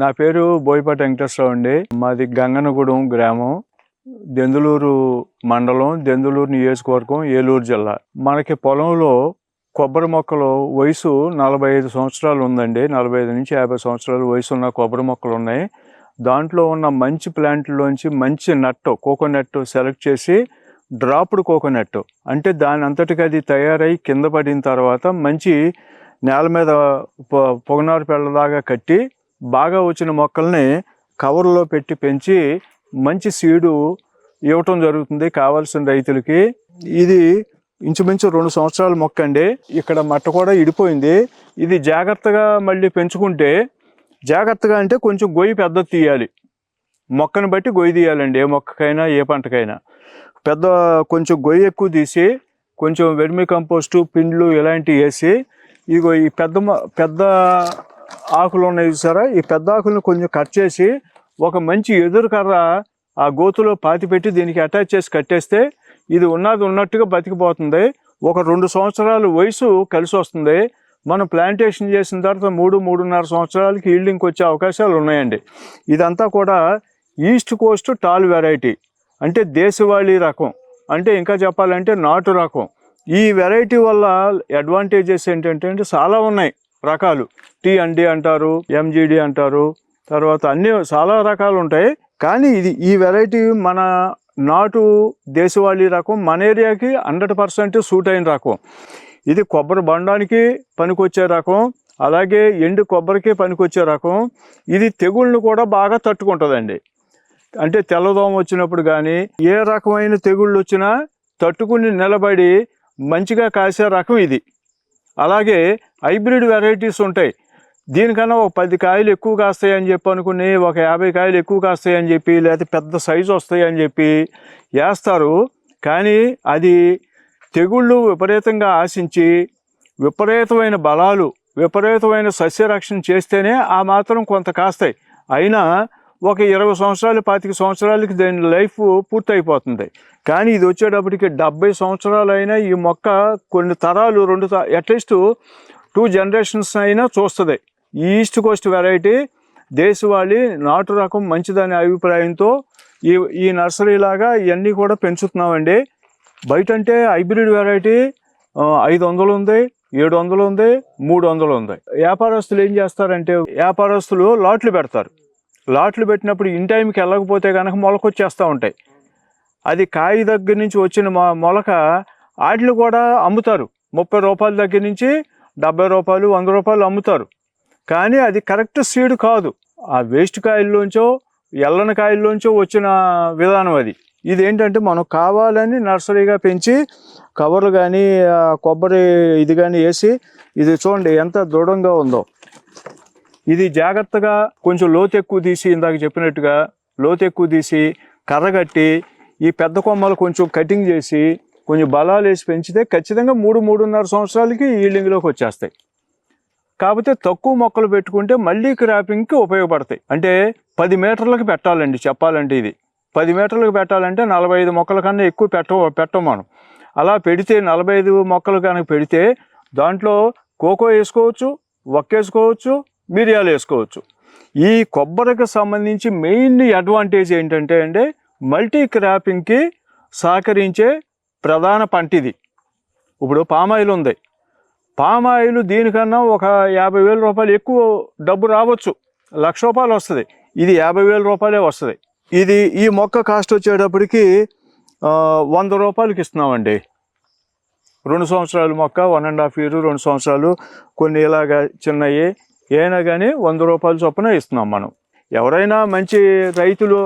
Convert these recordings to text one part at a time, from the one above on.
నా పేరు బోయపాటి వెంకటేశ్వరరావు అండి. మాది గంగనగూడెం గ్రామం. దెందులూరు మండలం దెందులూరు నియోజకవర్గం ఏలూరు జిల్లా. మనకి పొలంలో కొబ్బరి మొక్కలు వయసు నలభై ఐదు సంవత్సరాలు ఉందండి. నలభై ఐదు నుంచి యాభై సంవత్సరాలు వయసు ఉన్న కొబ్బరి మొక్కలు ఉన్నాయి. దాంట్లో ఉన్న మంచి ప్లాంట్లోంచి మంచి నట్టు కోకోనట్ సెలెక్ట్ చేసి డ్రాప్డ్ కోకోనట్ అంటే దాని అంతటికి అది తయారై కింద పడిన తర్వాత మంచి నేల మీద పొగనారు పెళ్ళదాగా కట్టి బాగా వచ్చిన మొక్కల్ని కవర్లో పెట్టి పెంచి మంచి సీడు ఇవ్వటం జరుగుతుంది కావాల్సిన రైతులకి. ఇది ఇంచుమించు రెండు సంవత్సరాల మొక్క అండి. ఇక్కడ మట్ట కూడా ఇడిపోయింది. ఇది జాగ్రత్తగా మళ్ళీ పెంచుకుంటే జాగ్రత్తగా అంటే కొంచెం గొయ్యి పెద్ద తీయాలి. మొక్కను బట్టి గొయ్యి తీయాలండి ఏ మొక్కకైనా ఏ పంటకైనా. పెద్ద కొంచెం గొయ్యి ఎక్కువ తీసి కొంచెం వెర్మి కంపోస్టు పిండ్లు ఇలాంటివి వేసి ఇగో ఈ పెద్ద మొ- పెద్ద ఆకులు ఉన్నాయి చూసారా? ఈ పెద్ద ఆకులను కొంచెం కట్ చేసి ఒక మంచి ఎదురు కర్ర ఆ గోతులో పాతి పెట్టి దీనికి అటాచ్ చేసి కట్టేస్తే ఇది ఉన్నది ఉన్నట్టుగా బతికిపోతుంది. ఒక రెండు సంవత్సరాలు వయసు కలిసి వస్తుంది. మనం ప్లాంటేషన్ చేసిన తర్వాత మూడు మూడున్నర సంవత్సరాలకి ఈల్డింగ్కి వచ్చే అవకాశాలు ఉన్నాయండి. ఇదంతా కూడా ఈస్ట్ కోస్ట్ టాల్ వెరైటీ. అంటే దేశవాళీ రకం. అంటే ఇంకా చెప్పాలంటే నాటు రకం. ఈ వెరైటీ వల్ల అడ్వాంటేజెస్ ఏంటంటే అంటే చాలా ఉన్నాయి. రకాలు. టీ అండి అంటారు ఎంజీడి అంటారు తర్వాత అన్ని చాలా రకాలు ఉంటాయి. కానీ ఇది ఈ వెరైటీ మన నాటు దేశవాళీ రకం మన ఏరియాకి హండ్రెడ్ పర్సెంట్ సూట్ అయిన రకం. ఇది కొబ్బరి బండానికి పనికొచ్చే రకం అలాగే ఎండు కొబ్బరికి పనికొచ్చే రకం. ఇది తెగుళ్ళను కూడా బాగా తట్టుకుంటుందండి. అంటే తెల్లదోమ వచ్చినప్పుడు కానీ ఏ రకమైన తెగుళ్ళు వచ్చినా తట్టుకుని నిలబడి మంచిగా కాసే రకం ఇది. అలాగే హైబ్రిడ్ వెరైటీస్ ఉంటాయి. దీనికన్నా ఒక పది కాయలు ఎక్కువ కాస్తాయి అని చెప్పి అనుకుని ఒక యాభై కాయలు ఎక్కువ కాస్తాయి అని చెప్పి లేకపోతే పెద్ద సైజు వస్తాయి అని చెప్పి వేస్తారు కానీ అది తెగుళ్ళు విపరీతంగా ఆశించి విపరీతమైన బలాలు విపరీతమైన సస్యరక్షణ చేస్తేనే ఆ మాత్రం కొంత కాస్తాయి. అయినా ఒక ఇరవై సంవత్సరాలు పాతిక సంవత్సరాలకి దాని లైఫ్ పూర్తయిపోతుంది. కానీ ఇది వచ్చేటప్పటికి డెబ్బై సంవత్సరాలు అయినా ఈ మొక్క కొన్ని తరాలు రెండు అట్లీస్ట్ టూ జనరేషన్స్ అయినా చూస్తుంది. ఈస్ట్ కోస్ట్ వెరైటీ దేశవాళీ నాటు రకం మంచిదనే అభిప్రాయంతో ఈ ఈ నర్సరీ లాగా ఇవన్నీ కూడా పెంచుతున్నామండి. బయట అంటే హైబ్రిడ్ వెరైటీ ఐదు వందలు ఉంది ఏడు వందలు ఉంది మూడు వందలు ఉంది. వ్యాపారస్తులు ఏం చేస్తారంటే వ్యాపారస్తులు లాట్లు పెడతారు. లాట్లు పెట్టినప్పుడు ఇన్ టైంకి వెళ్ళకపోతే కనుక మొలకొచ్చేస్తూ ఉంటాయి. అది కాయ దగ్గర నుంచి వచ్చిన మా మొలక వాటిని కూడా అమ్ముతారు. ముప్పై రూపాయల దగ్గర నుంచి డెబ్బై రూపాయలు వంద రూపాయలు అమ్ముతారు. కానీ అది కరెక్ట్ సీడ్ కాదు. ఆ వేస్ట్ కాయల్లోంచో ఎల్లని కాయల్లోంచో వచ్చిన విధానం అది. ఇది ఏంటంటే మనం కావాలని నర్సరీగా పెంచి కవర్లు కానీ కొబ్బరి ఇది కానీ వేసి ఇది చూడండి ఎంత దృఢంగా ఉందో. ఇది జాగ్రత్తగా కొంచెం లోతు ఎక్కువ తీసి ఇందాక చెప్పినట్టుగా లోతు ఎక్కువ తీసి కర్రగట్టి ఈ పెద్ద కొమ్మలు కొంచెం కటింగ్ చేసి కొంచెం బలాలు వేసి పెంచితే ఖచ్చితంగా మూడు మూడున్నర సంవత్సరాలకి ఈల్డింగ్లోకి వచ్చేస్తాయి. కాకపోతే తక్కువ మొక్కలు పెట్టుకుంటే మళ్ళీ క్రాపింగ్కి ఉపయోగపడతాయి. అంటే పది మీటర్లకు పెట్టాలండి చెప్పాలంటే ఇది. పది మీటర్లకు పెట్టాలంటే నలభై ఐదు మొక్కల కన్నా ఎక్కువ పెట్ట పెట్టం మనం. అలా పెడితే నలభై ఐదు మొక్కలు కనుక పెడితే దాంట్లో కోకో వేసుకోవచ్చు వక్కేసుకోవచ్చు మిరియాలు వేసుకోవచ్చు. ఈ కొబ్బరికి సంబంధించి మెయిన్ అడ్వాంటేజ్ ఏంటంటే అంటే మల్టీ క్రాపింగ్కి సహకరించే ప్రధాన పంట ఇది ఇప్పుడు పామాయిల్ ఉంది. పామాయిల్ దీనికన్నా ఒక యాభై వేల రూపాయలు ఎక్కువ డబ్బు రావచ్చు. లక్ష రూపాయలు వస్తుంది. ఇది యాభై వేల రూపాయలే వస్తుంది. ఇది ఈ మొక్క కాస్ట్ వచ్చేటప్పటికి వంద రూపాయలకి ఇస్తున్నామండి. రెండు సంవత్సరాలు మొక్క వన్ అండ్ హాఫ్ ఇయర్ రెండు సంవత్సరాలు కొన్ని ఇలాగా చిన్నవి ఏమైనా కానీ వంద రూపాయల చొప్పున ఇస్తున్నాం మనం. ఎవరైనా మంచి రైతులు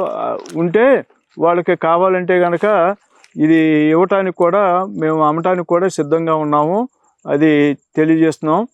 ఉంటే వాళ్ళకి కావాలంటే కనుక ఇది ఇవ్వటానికి కూడా మేము అమ్మటానికి కూడా సిద్ధంగా ఉన్నాము. అది తెలియజేస్తున్నాం.